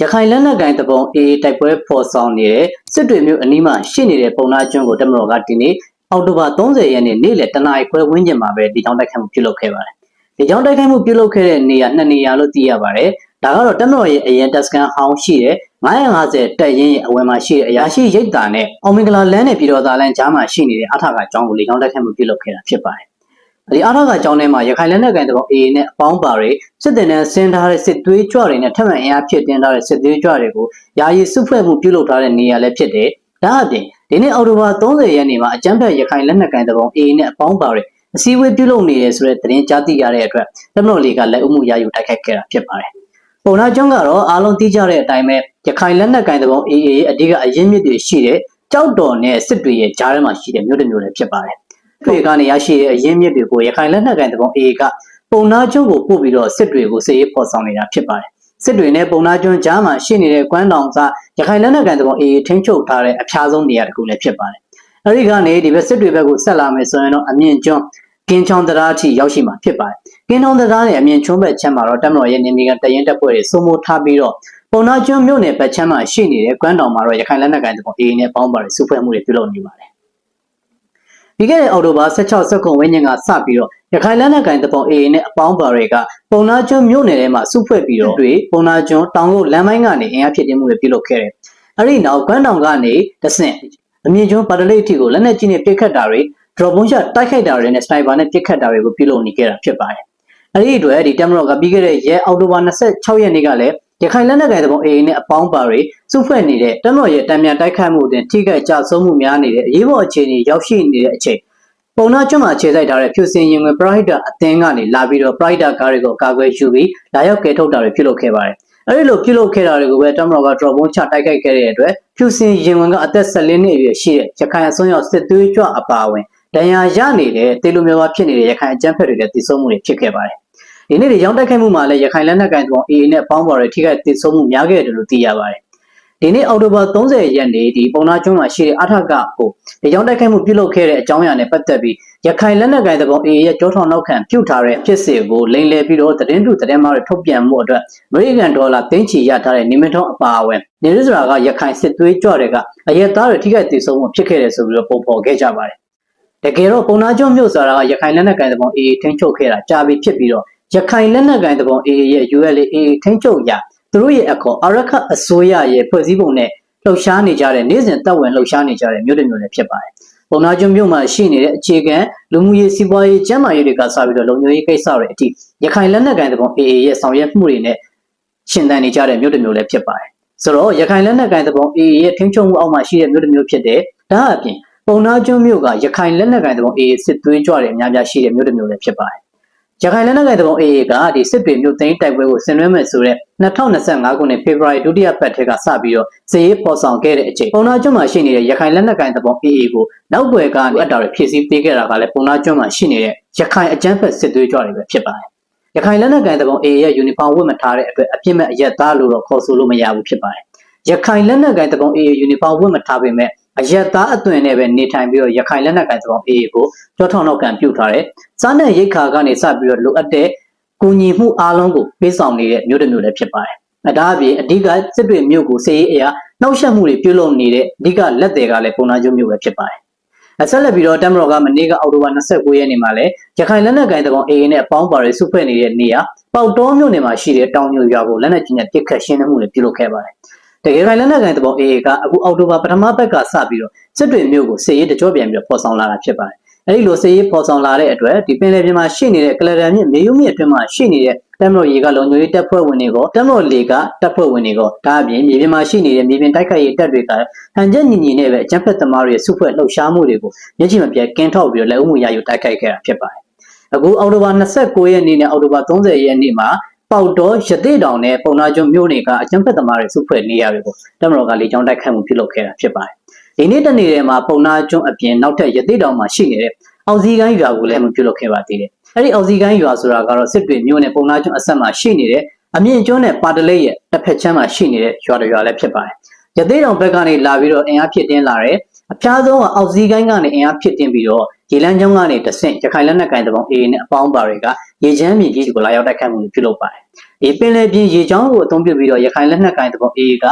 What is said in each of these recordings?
ရခိုင်လက်နက်ကိုင်တပုံအေးတိုက်ပွဲဖော်ဆောင်နေတဲ့စစ်တွေမျိုးအနီးမှာရှိနေတဲ့ပုံနာကျွန်းကိုတမတော်ကဒီနေ့အောက်တိုဘာ30ရက်နေ့နေ့လယ်တနာရီခွဲဝန်းကျင်မှာပဲဒီကြောင်းတိုက်ခိုက်မှုပြုလုပ်ခဲ့ပါတယ်။ဒီကြောင်းတိုက်ခိုက်မှုပြုလုပ်ခဲ့တဲ့နေရာနှစ်နေရာလို့သိရပါတယ်။ဒါကတော့တမတော်ရဲ့အရင်တက်စကန်ဟောင်းရှိတဲ့950တက်ရင်ရဲ့အဝယ်မှာရှိတဲ့အရာရှိရိတ်တာနဲ့အောင်မင်္ဂလာလမ်းနဲ့ပြည်တော်သားလမ်းကြားမှာရှိနေတဲ့အထကအကြောင်းကိုလေကြောင်းတိုက်ခိုက်မှုပြုလုပ်ခဲ့တာဖြစ်ပါတယ်။ ဒီအားထားကကြောင်းထဲမှာရခိုင်လက်နက်ကန်တဲ့ဘော AA နဲ့အပေါင်းပါတွေစစ်တင်နဲ့ဆင်းထားတဲ့စစ်သွေးကြွတွေနဲ့ထပ်မံအင်အားဖြစ်တင်ထားတဲ့စစ်သွေးကြွတွေကိုယာယီစုဖွဲ့မှုပြုလုပ်ထားတဲ့နေရာလည်းဖြစ်တယ်။ဒါအပြင်ဒီနေ့အောက်တိုဘာ30ရက်နေ့မှာအကြမ်းဖက်ရခိုင်လက်နက်ကန်တဲ့ဘော AA နဲ့အပေါင်းပါတွေအစည်းအဝေးပြုလုပ်နေတယ်ဆိုတဲ့သတင်းကြားသိရတဲ့အတွက်တမလို့လေးကလက်အုပ်မှုရယူတိုက်ခိုက်ခဲ့တာဖြစ်ပါတယ်။ပုံနာကျွန်းကတော့အားလုံးသိကြတဲ့အတိုင်းပဲရခိုင်လက်နက်ကန်တဲ့ဘော AA ရဲ့အဓိကအရင်းမြစ်တွေရှိတဲ့ကြောက်တော်နဲ့စစ်တွေရဲ့ကြားထဲမှာရှိတဲ့မြို့တစ်မြို့လည်းဖြစ်ပါတယ်။ တွေကနေရရှိတဲ့အရင်းမြစ်တွေကိုရခိုင်လက်နက်ကန်တဲ့ဘော AA ကပုံနာကျွန်းကိုပို့ပြီးတော့စစ်တွေကိုစစ်ရေးဖော်ဆောင်နေတာဖြစ်ပါတယ်။စစ်တွေနဲ့ပုံနာကျွန်းကြားမှာရှိနေတဲ့ကွမ်းတောင်စရခိုင်လက်နက်ကန်တဲ့ဘော AA ထိန်းချုပ်ထားတဲ့အဖျားဆုံးနေရာတစ်ခုလည်းဖြစ်ပါတယ်။အဲဒီကနေဒီဘက်စစ်တွေဘက်ကိုဆက်လာမယ်ဆိုရင်တော့အမြင့်ကျွန်းကင်းချောင်းတရားအထိရောက်ရှိမှာဖြစ်ပါတယ်။ကင်းချောင်းတရားနဲ့အမြင့်ကျွန်းဘက်ချမ်းမှာတော့တမတော်ရဲ့နေမီကတရင်တပ်ဖွဲ့တွေစုံမိုးထားပြီးတော့ပုံနာကျွန်းမြို့နယ်ဘက်ချမ်းမှာရှိနေတဲ့ကွမ်းတောင်မှာတော့ရခိုင်လက်နက်ကိုင်တပ်ဖွဲ့ AA နဲ့ပေါင်းပါတယ်စုဖွဲ့မှုတွေပြုလုပ်နေပါတယ်။ ပြီးခဲ့တဲ့အောက်တိုဘာ16 19ဝန်းကျင်ကစပြီးတော့ရခိုင်လက်နက်ကိုင်တပ်ဖွဲ့ AA နဲ့အပေါင်းပါတွေကပုံနာကျွန်းမြို့နယ်ထဲမှာစုဖွဲ့ပြီးတော့တွေပုံနာကျွန်းတောင်ကိုလမ်းပိုင်းကနေအင်အားဖြစ်တင်မှုတွေပြုလုပ်ခဲ့တယ်။အဲဒီနောက်ကွမ်းတောင်ကနေတဆင့်အမြင့်ကျွန်းပါတလိတ်အထိကိုလက်နက်ကြီးနဲ့ပစ်ခတ်တာတွေ drop bomb shot တိုက်ခိုက်တာတွေနဲ့ sniper နဲ့ပစ်ခတ်တာတွေကိုပြုလုပ်နေခဲ့တာဖြစ်ပါတယ်။အဲဒီအတွက်ဒီတမရော့ကပြီးခဲ့တဲ့ရဲအောက်တိုဘာ26ရက်နေ့ကလည်း ရခိုင်လက်နက်ကိုင်တပုံ AA နဲ့အပေါင်းပါတွေစုဖွဲ့နေတဲ့တမရော့ရဲ့တံမြန်တိုက်ခိုက်မှုတွင်ထိခိုက်ကြဆုံးမှုများနေတဲ့အရေးပေါ်အခြေအနေရောက်ရှိနေတဲ့အချိန်ပုံနာကျွန်းမှာခြေစိုက်ထားတဲ့ဖြူစင်ရင်ဝင် Pride အသင်းကနေလာပြီးတော့ Pride ကားတွေကိုအကာအကွယ်ယူပြီးလာရောက်ကယ်ထုတ်တာတွေပြုလုပ်ခဲ့ပါတယ်။အဲဒီလိုပြုလုပ်ခဲ့တာတွေကိုပဲတမရော့က drop bomb ချတိုက်ခိုက်ခဲ့တဲ့အတွက်ဖြူစင်ရင်ဝင်ကအသက်14နှစ်အရွယ်ရှိတဲ့ရခိုင်အစွန်းရောက်စစ်သွေးကြွအပါအဝင်ဒဏ်ရာရနေတဲ့တေလိုမျိုးပါဖြစ်နေတဲ့ရခိုင်အကြမ်းဖက်တွေလည်းတည်ဆုံမှုတွေဖြစ်ခဲ့ပါတယ်။ ဒီနေ့ဒီရောင်းတိုက်ခိုက်မှုမှာလည်းရခိုင်လက်နက်ကိုင်ကောင် AA နဲ့ပေါင်းပါတွေထိခိုက်တည်ဆုံမှုများခဲ့တယ်လို့သိရပါတယ်။ဒီနေ့အောက်တိုဘာ30ရက်နေ့ဒီပုံနာကျွန်းမှာရှိတဲ့အထကကိုဒီရောင်းတိုက်ခိုက်မှုပြုလုပ်ခဲ့တဲ့အကြောင်းအရာနဲ့ပတ်သက်ပြီးရခိုင်လက်နက်ကိုင်ကောင် AA ရဲ့ကြောထောင်နောက်ခံပြုထားတဲ့ဖြစ်စဉ်ကိုလိမ်လည်ပြီးတော့သတင်းတူသတင်းမှားတွေထုတ်ပြန်မှုအတွက်အမေရိကန်ဒေါ်လာသိန်းချီရထားတဲ့နေမထုံးအပါအဝင်နေရစရာကရခိုင်စစ်သွေးကြွတွေကအရက်သားတွေထိခိုက်တည်ဆုံမှုဖြစ်ခဲ့တယ်ဆိုပြီးတော့ပုံဖော်ခဲ့ကြပါတယ်တကယ်တော့ပုံနာကျွန်းမြို့ဆိုတာကရခိုင်လက်နက်ကိုင်တပုံ AA ထိန်းချုပ်ခဲ့တာကြာပြီဖြစ်ပြီးတော့ ရခိုင်လက်နက်ကိုင်တပုံ AA ရဲ့ ULA AA ထိန်းချုပ်ရာသူတို့ရဲ့အခေါ်အရခအစိုးရရဲ့ဖွဲ့စည်းပုံနဲ့လှုပ်ရှားနေကြတဲ့နေ့စဉ်တပ်ဝင်လှုပ်ရှားနေကြတဲ့မြို့တွေမျိုးလည်းဖြစ်ပါတယ်။ပုံနာကျွန်းမြို့မှာရှိနေတဲ့အခြေခံလူမှုရေးစီးပွားရေးကျန်းမာရေးတွေကစပြီးတော့လုံခြုံရေးကိစ္စတွေအထိရခိုင်လက်နက်ကိုင်တပုံ AA ရဲ့ဆောင်ရွက်မှုတွေနဲ့ရှင်သန်နေကြတဲ့မြို့တွေမျိုးလည်းဖြစ်ပါတယ်။ဆိုတော့ရခိုင်လက်နက်ကိုင်တပုံ AA ရဲ့ထိန်းချုပ်မှုအောက်မှာရှိတဲ့မြို့တွေမျိုးဖြစ်တဲ့ဒါအပြင်ပုံနာကျွန်းမြို့ကရခိုင်လက်နက်ကိုင်တပုံ AA စစ်သွေးကြွတွေအများများရှိတဲ့မြို့တစ်မြို့လည်းဖြစ်ပါတယ်။ ရခိုင်လက်နက်ကိုင်တပုံ AA ကဒီစစ်တွေမြို့သိမ်းတိုက်ပွဲကိုဆင်နွှဲမယ်ဆိုတဲ့2025ခုနှစ်ဖေဖော်ဝါရီဒုတိယပတ်ထဲကစပြီးတော့စည်ရေးပေါ်ဆောင်ခဲ့တဲ့အချိန်ပုံနာကျွန်းမှာရှိနေတဲ့ရခိုင်လက်နက်ကိုင်တပုံ AA ကိုနောက်ွယ်ကနေအတားတွေဖြည့်ဆည်းပေးခဲ့တာကလည်းပုံနာကျွန်းမှာရှိနေတဲ့ရခိုင်အကြမ်းဖက်စစ်သွေးကြွတွေပဲဖြစ်ပါတယ်။ရခိုင်လက်နက်ကိုင်တပုံ AA ရဲ့ယူနီဖောင်းဝတ်မထားတဲ့အတွက်အပြစ်မဲ့အရက်သားလို့တော့ခေါ်ဆိုလို့မရဘူးဖြစ်ပါတယ်။ရခိုင်လက်နက်ကိုင်တပုံ AA ယူနီဖောင်းဝတ်မထားပေမဲ့ အရက်သားအသွင်နဲ့ပဲနေထိုင်ပြီးတော့ရခိုင်လက်နက်ကိုင်သဘော AA ကိုကြောထောင်နောက်ကန်ပြုတ်ထားတယ်။စားနဲ့ရိတ်ခါကနေစပြီးတော့လိုအပ်တဲ့ကူညီမှုအားလုံးကိုပေးဆောင်နေတဲ့မျိုးတစ်မျိုးလည်းဖြစ်ပါတယ်။အဲဒါအပြင်အဓိကစစ်တွေမျိုးကိုစေရေးအရာနှောက်ယှက်မှုတွေပြုလုပ်နေတဲ့အဓိကလက်တွေကလည်းပုံနာကျုံမျိုးပဲဖြစ်ပါတယ်။အဆက်လက်ပြီးတော့တမတော်ကမနေ့ကအောက်တိုဘာ29ရက်နေ့မှာလည်းရခိုင်လက်နက်ကိုင်တကောင် AA နဲ့အပေါင်းပါတွေစုဖွဲ့နေတဲ့နေရာပေါတောမြို့နယ်မှာရှိတဲ့တောင်ညိုရွာကိုလက်နက်ကြီးနဲ့ပစ်ခတ်ရှင်းလင်းမှုတွေပြုလုပ်ခဲ့ပါတယ် တကယ်ခိုင်လက်နက်ကိုင်တဘော AA ကအခုအောက်တိုဘာပထမဘက်ကစပြီးတော့စစ်တွေမျိုးကိုစစ်ရေးတကြောပြန်ပြီးတော့ပေါ်ဆောင်လာတာဖြစ်ပါတယ်။အဲဒီလိုစစ်ရေးပေါ်ဆောင်လာတဲ့အတွက်ဒီပင်လယ်ပြင်မှာရှိနေတဲ့ကလရန်မြစ်မေယုမြစ်အတွင်းမှာရှိနေတဲ့တမ်မတော်ရေကလုံခြုံရေးတပ်ဖွဲ့ဝင်တွေကတမ်မတော်လေကတပ်ဖွဲ့ဝင်တွေကဒါအပြင်မြေပြင်မှာရှိနေတဲ့မြေပြင်တိုက်ခိုက်ရေးတပ်တွေကဟန်ချက်ညီညီနဲ့ပဲအကြမ်းဖက်သမားတွေရဲ့စုဖွဲ့လှုပ်ရှားမှုတွေကိုမျက်ခြေမပြတ်ကင်းထောက်ပြီးတော့လက်ဦးမှုရယူတိုက်ခိုက်ခဲ့တာဖြစ်ပါတယ်။အခုအောက်တိုဘာ29ရက်နေ့နဲ့အောက်တိုဘာ30ရက်နေ့မှာ ပေါက်တော်ရသေးတောင်နဲ့ပုံနာကျွန်းမြို့တွေကအကျန်းဖက်သမားတွေစုဖွဲ့နေရတွေကိုတမတော်ကလေကြောင်းတိုက်ခိုက်မှုပြုလုပ်ခဲ့တာဖြစ်ပါတယ်။ဒီနေ့တနေ့ထဲမှာပုံနာကျွန်းအပြင်နောက်ထပ်ရသေးတောင်မှာရှိနေတဲ့အောင်စီကိုင်းရွာကိုလည်းပြုလုပ်ခဲ့ပါသေးတယ်။အဲဒီအောင်စီကိုင်းရွာဆိုတာကတော့စစ်တွေမြို့နဲ့ပုံနာကျွန်းအဆက်မှာရှိနေတဲ့အမြင့်ကျွန်းနဲ့ပါတလိပ်ရဲ့တစ်ဖက်ချမ်းမှာရှိနေတဲ့ရွာတွေရွာလည်းဖြစ်ပါတယ်။ရသေးတောင်ဘက်ကနေလာပြီးတော့အင်အားဖြစ်တင်းလာတဲ့အဖျားဆုံးကအောက်စီကိုင်းကနေအင်အားဖြစ်တင်းပြီးတော့ရေလန်းကျောင်းကနေတဆင့်ရခိုင်လက်နက်ကင်တပေါင်း AA နဲ့အပေါင်းပါတွေကရေချမ်းမြေကြီးကိုလာရောက်တိုက်ခတ်မှုပြုလုပ်ပါတယ်ဒီပင်လယ်ပြင်ရေချောင်းကိုအသုံးပြုပြီးတော့ရခိုင်လက်နက်ကိုင်တဘော AA က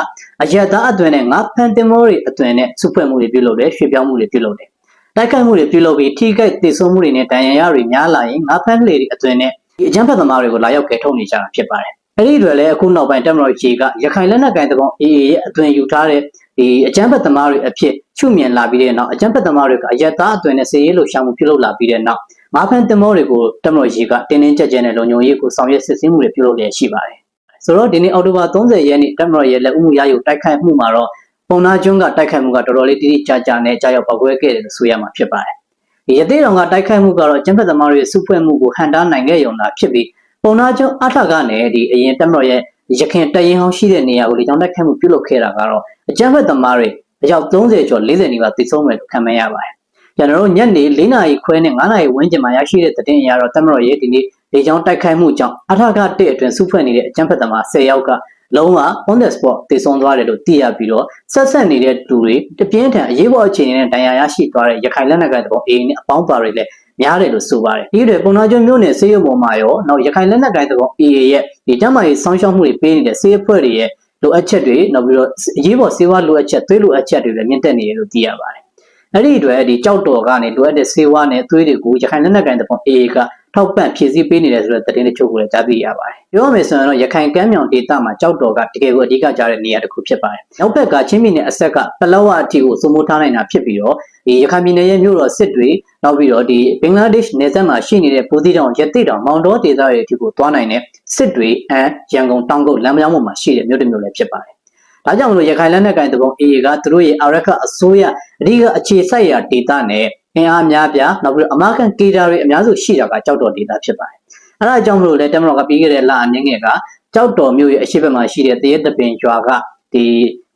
အရက်သားအသွင်နဲ့ငါးဖန်တင်မောတွေအသွင်နဲ့စုဖွဲ့မှုတွေပြုလုပ်တယ်ရွှေ့ပြောင်းမှုတွေပြုလုပ်တယ်တိုက်ခိုက်မှုတွေပြုလုပ်ပြီးထိခိုက်ဒေဆုံးမှုတွေနဲ့ဒဏ်ရာရတွေများလာရင်ငါးဖန်လေတွေအသွင်နဲ့ဒီအကြမ်းဖက်သမားတွေကိုလာရောက်ကဲထုတ်နေကြတာဖြစ်ပါတယ် အဲ့ဒီတွေလည်းအခုနောက်ပိုင်းတက်မတော်ကြီးကရခိုင်လက်နက်ကိုင်တဘော AA ရဲ့အသွင်ယူထားတဲ့ဒီအကြမ်းဖက်သမားတွေအဖြစ်ချုမြင်လာပြီးတဲ့နောက်အကြမ်းဖက်သမားတွေကအရက်သားအသွင်နဲ့စေရေးလှုပ်ရှားမှုပြုလုပ်လာပြီးတဲ့နောက်ငါးဖန်တင်မောတွေကိုတက်မတော်ကြီးကတင်းတင်းကြပ်ကြပ်နဲ့လုံခြုံရေးကိုဆောင်ရွက်စစ်ဆေးမှုတွေပြုလုပ်လျက်ရှိပါတယ်ဆိုတော့ဒီနေ့အောက်တိုဘာ30ရက်နေ့တက်မတော်ရဲ့လက်ဦးမှုရယူတိုက်ခိုက်မှုမှာတော့ပုံနာကျွန်းကတိုက်ခိုက်မှုကတော်တော်လေးတိတိကျကျနဲ့ကြာရောက်ပောက်ကွဲခဲ့တယ်လို့ဆိုရမှာဖြစ်ပါတယ်ဒီရသေးတော်ကတိုက်ခိုက်မှုကတော့အကြမ်းဖက်သမားတွေရဲ့စုဖွဲ့မှုကိုဟန်တားနိုင်ခဲ့ရုံသာဖြစ်ပြီး ပုံနာကျွန်းအထကနဲ့ဒီအရင်တက်မတော်ရဲ့ရခင်တရင်ဟောင်းရှိတဲ့နေရာကိုလေကြောင်းတိုက်ခိုက်မှုပြုလုပ်ခဲ့တာကတော့အကြမ်းဖက်သမားတွေအယောက်30ကျော်40နီးပါးသိဆုံးမယ်လို့ခန့်မှန်းရပါတယ်ကျွန်တော်တို့ညနေ4နာရီခွဲနဲ့9နာရီဝန်းကျင်မှာရရှိတဲ့သတင်းအရတော့တက်မတော်ရဲ့ဒီနေ့လေကြောင်းတိုက်ခိုက်မှုကြောင့်အထကတက်အတွင်းစုဖွဲ့နေတဲ့အကြမ်းဖက်သမား10ယောက်ကလုံးဝ on the spot တည်ဆုံသွားတယ်လို့သိရပြီးတော့ဆက်ဆက်နေတဲ့သူတွေတပြင်းထန်အရေးပေါ်အခြေအနေနဲ့ဒဏ်ရာရရှိသွားတဲ့ရခိုင်လက်နက်ကိုင်တော်အေးနဲ့အပေါင်းပါတွေလည်း များတယ်လို့ဆိုပါတယ်ဒီတွေပုံနာကျွန်းမြို့နယ်ဆေးရုံပေါ်မှာရောနောက်ရခိုင်လက်နက်ကိုင်တော်အေးရဲ့ဒီတမ်းမာရေးစောင်းရှောက်မှုတွေပေးနေတဲ့ဆေးအဖွဲ့တွေရဲ့လိုအပ်ချက်တွေနောက်ပြီးတော့အရေးပေါ်ဆေးဝါးလိုအပ်ချက်သွေးလိုအပ်ချက်တွေလည်းမြင့်တက်နေတယ်လို့သိရပါတယ်အဲ့ဒီအတွက်ဒီကြောက်တော်ကနေလိုအပ်တဲ့ဆေးဝါးနဲ့သွေးတွေကိုရခိုင်လက်နက်ကိုင်တော်အေးက ထောက်ပံ့ဖြည့်ဆည်းပေးနေတယ်ဆိုတဲ့သတင်းတချို့ကိုလည်းကြားသိရပါတယ်။ပြောရမယ်ဆိုရင်တော့ရခိုင်ကမ်းမြောင်ဒေသမှာကြောက်တော်ကတကယ်ကိုအဓိကကြားတဲ့နေရာတစ်ခုဖြစ်ပါတယ်။နောက်ဘက်ကချင်းပြည်နယ်အဆက်ကပလောဝအထိကိုစိုးမိုးထားနိုင်တာဖြစ်ပြီးတော့ဒီရခိုင်ပြည်နယ်ရဲ့မြို့တော်စစ်တွေနောက်ပြီးတော့ဒီဘင်္ဂလားဒေ့ရှ်နယ်စပ်မှာရှိနေတဲ့ပိုးသီးတောင်ရတိတောင်မောင်တော်ဒေသတွေအထိကိုသွားနိုင်တဲ့စစ်တွေအန်ရန်ကုန်တောင်ကုတ်လမ်းမယားပေါ်မှာရှိတဲ့မြို့တစ်မြို့လည်းဖြစ်ပါတယ်။ဒါကြောင့်မလို့ရခိုင်လက်နက်ကိုင်တပုံ AA ကသူတို့ရဲ့အာရကအစိုးရအဓိကအခြေစိုက်ရာဒေသနဲ့ အင်အားများပြားနောက်ပြီးတော့အမကန်ကေတာတွေအများစုရှိတာကကြောက်တော်ဒေသဖြစ်ပါတယ်။အဲဒါကြောင့်မလို့လဲတမတော်ကပြီးခဲ့တဲ့လအနည်းငယ်ကကြောက်တော်မြို့ရဲ့အရှိတ်ဘက်မှာရှိတဲ့တရဲတပင်ကျွာကဒီ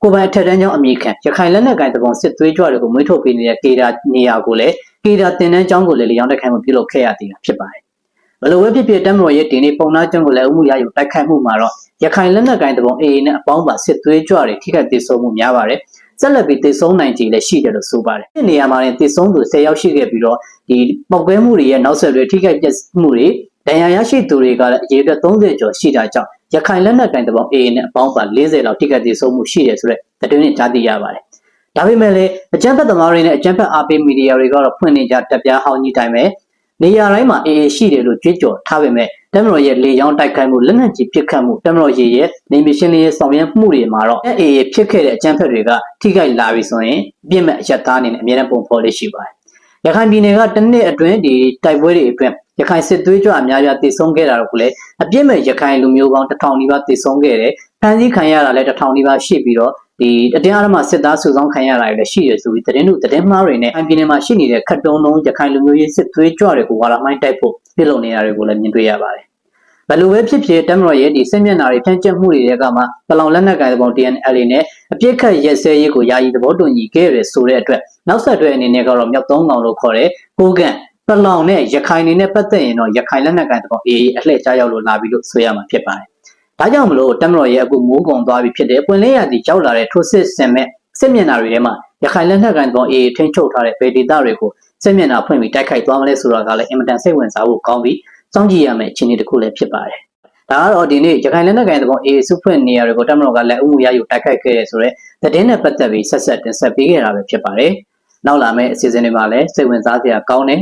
ကိုပိုင်အထက်တန်းကျောင်းအမိခံရခိုင်လက်နက်ကိုင်တပုံစစ်သွေးကြွတွေကိုမွေးထုတ်ပေးနေတဲ့ကေတာနေရာကိုလည်းကေတာတင်တန်းကျောင်းကိုလည်းလျောင်းတက်ခိုင်းမှုပြုလုပ်ခဲ့ရသေးတာဖြစ်ပါတယ်။ဘယ်လိုပဲဖြစ်ဖြစ်တမတော်ရဲ့ဒီနေ့ပုံနာကျွန်းကိုလည်းအမှုရယူတိုက်ခိုက်မှုမှာတော့ရခိုင်လက်နက်ကိုင်တပုံ AA နဲ့အပေါင်းပါစစ်သွေးကြွတွေထိခိုက်ဒေဆုံးမှုများပါတယ်။ ဆက်လက်ပြီးတည်ဆုံးနိုင်ကြလည်းရှိတယ်လို့ဆိုပါတယ်။ဒီနေရာမှာလည်းတည်ဆုံးသူ10ယောက်ရှိခဲ့ပြီးတော့ဒီပောက်ကွဲမှုတွေရဲ့နောက်ဆက်တွဲထိခိုက်ပျက်စီးမှုတွေဒဏ်ရာရရှိသူတွေကလည်းအရေအတွက်30ကျော်ရှိတာကြောင့်ရခိုင်လက်နက်ကိုင်တပေါင်း AA နဲ့အပေါင်းပါ40လောက်ထိခိုက်ဒေဆုံးမှုရှိတယ်ဆိုတဲ့သတင်းတွေကြားသိရပါတယ်။ဒါပေမဲ့လည်းအကြမ်းဖက်သမားတွေနဲ့အကြမ်းဖက်အားပေးမီဒီယာတွေကတော့ဖွင့်နေကြတပ်ပြားဟောင်းကြီးတိုင်းပဲနေရာတိုင်းမှာ AA ရှိတယ်လို့ကြွေးကြော်ထားပေမဲ့ တမတော်ရဲ့လေကြောင်းတိုက်ခိုက်မှုလက်နက်ကြီးပစ်ခတ်မှုတမတော်ရဲ့ရဲ့နေမရှင်လေးရဲ့ဆောင်ရွက်မှုတွေမှာတော့ AA ဖြစ်ခဲ့တဲ့အကြမ်းဖက်တွေကထိခိုက်လာပြီဆိုရင်အပြစ်မဲ့အရက်သားအနေနဲ့အများနဲ့ပုံဖော်လေးရှိပါတယ်။ရခိုင်ပြည်နယ်ကတစ်နှစ်အတွင်းဒီတိုက်ပွဲတွေအတွင်းရခိုင်စစ်သွေးကြွအများကြီးတည်ဆုံခဲ့တာတော့ကိုလည်းအပြစ်မဲ့ရခိုင်လူမျိုးပေါင်းတစ်ထောင်နီးပါးတည်ဆုံခဲ့တယ်။ဖမ်းဆီးခံရတာလည်းတစ်ထောင်နီးပါးရှိပြီးတော့ ဒီအတင်းအဓမ္မစစ်သားစုဆောင်ခံရတာလည်းရှိရဆိုပြီးသတင်းတို့သတင်းမှားတွေနဲ့အပြည်နယ်မှာရှိနေတဲ့ခတ်တုံးလုံးရခိုင်လူမျိုးရေးစစ်သွေးကြွတွေကိုဝါလာမိုင်းတိုက်ဖို့ပြုလုပ်နေတာတွေကိုလည်းမြင်တွေ့ရပါတယ်။ဘယ်လိုပဲဖြစ်ဖြစ်တမတော်ရဲ့ဒီစစ်မျက်နှာတွေဖြန့်ကျက်မှုတွေကမှပလောင်လက်နက်ကိုင်တဲ့ပုံ TNL နဲ့အပြစ်ခတ်ရက်စဲရေးကိုယာယီသဘောတူညီခဲ့ရဆိုတဲ့အတွက်နောက်ဆက်တွဲအနေနဲ့ကတော့မြောက်သုံးကောင်လို့ခေါ်တဲ့ကိုကန့်ပလောင်နဲ့ရခိုင်နေနဲ့ပတ်သက်ရင်တော့ရခိုင်လက်နက်ကိုင်တဲ့ပုံအေးအလှည့်ကြားရောက်လို့လာပြီလို့ဆိုရမှာဖြစ်ပါတယ်။ ဒါကြောင့်မလို့တမတော်ရဲ့အခုမိုးကုံသွားပြီဖြစ်တဲ့ပွင့်လင်းရသည်ကြောက်လာတဲ့ထိုးစစ်ဆင်မဲ့စစ်မျက်နှာတွေထဲမှာရခိုင်လက်နက်ကိုင်ပုံအေးထိန်းချုပ်ထားတဲ့ဗေဒေတာတွေကိုစစ်မျက်နှာဖွင့်ပြီးတိုက်ခိုက်သွားမလဲဆိုတာကလည်းအင်မတန်စိတ်ဝင်စားဖို့ကောင်းပြီးစောင့်ကြည့်ရမယ့်အခြေအနေတစ်ခုလည်းဖြစ်ပါတယ်။ဒါကတော့ဒီနေ့ရခိုင်လက်နက်ကိုင်တဲ့ပုံအေးစုဖွင့်နေရာတွေကိုတမတော်ကလည်းအမှုရယူတိုက်ခိုက်ခဲ့ရဆိုတော့သတင်းနဲ့ပတ်သက်ပြီးဆက်ဆက်တင်ဆက်ပေးခဲ့တာပဲဖြစ်ပါတယ်။နောက်လာမယ့်အစီအစဉ်တွေမှာလည်းစိတ်ဝင်စားစရာကောင်းတဲ့